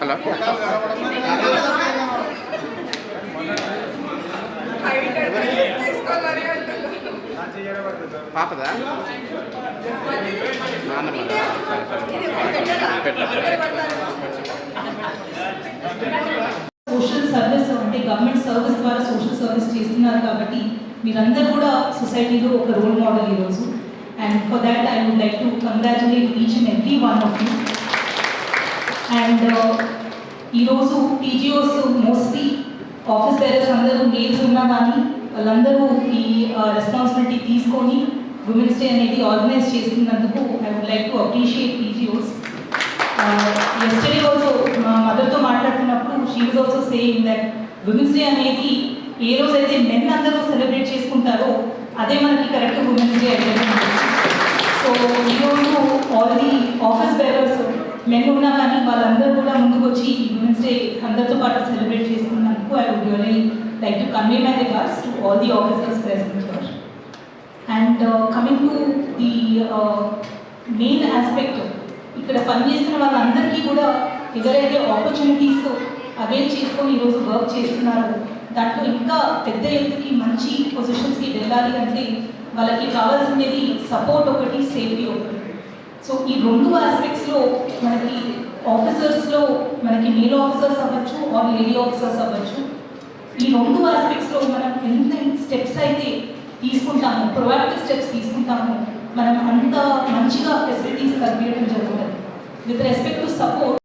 Hello. పాపదా? Social service అంటే government service ద్వారా సోషల్ సర్వీస్ చేస్తున్నారు కాబట్టి మీరందరూ కూడా సొసైటీలో ఒక రోల్ మోడల్ ఈరోజు. And for that, I would like to congratulate each and every one of you. And uh, ఈరోజు టీజీఓస్ మోస్ట్లీ ఆఫీస్ బేరర్స్ అందరూ మేల్స్ ఉన్నా కానీ వాళ్ళందరూ ఈ రెస్పాన్సిబిలిటీ తీసుకొని ఉమెన్స్ డే అనేది ఆర్గనైజ్ చేస్తున్నందుకు I would like to appreciate TGOs yesterday also మా మదర్తో మాట్లాడుతున్నప్పుడు she was also saying that women's day అనేది ఏ రోజైతే మెన్ అందరూ సెలబ్రేట్ చేసుకుంటారో అదే మనకి కరెక్ట్ ఉమెన్స్ డే అయితే సో ఈరోజు all the office bearers men ఉన్నా కానీ వాళ్ళందరూ కూడా ముందుకు వచ్చి ఈ ఉమెన్స్ డే అందరితో పాటు సెలబ్రేట్ చేసుకున్నందుకు I would really like to convey my regards to all the officers present for and coming to the main aspect ఇక్కడ పనిచేస్తున్న వాళ్ళందరికీ కూడా ఎవరైతే ఆపర్చునిటీస్ అవైల్ చేసుకొని ఈరోజు వర్క్ చేస్తున్నారో. దాంట్లో ఇంకా పెద్ద ఎత్తుకి మంచి పొజిషన్స్కి వెళ్ళాలి అంటే వాళ్ళకి కావాల్సింది సపోర్ట్ ఒకటి సేఫ్టీ ఒకటి. సో ఈ రెండు ఆస్పెక్ట్స్లో మనకి ఆఫీసర్స్లో మనకి మేల్ ఆఫీసర్స్ అవ్వచ్చు ఆర్ లేడీ ఆఫీసర్స్ అవ్వచ్చు. ఈ రెండు ఆస్పెక్ట్స్లో మనం ఎంత స్టెప్స్ అయితే తీసుకుంటాము ప్రొయాక్టివ్ స్టెప్స్ తీసుకుంటాము మనం అంత మంచిగా ఫెసిలిటీస్ కల్పించడం జరుగుతుంది. With respect to support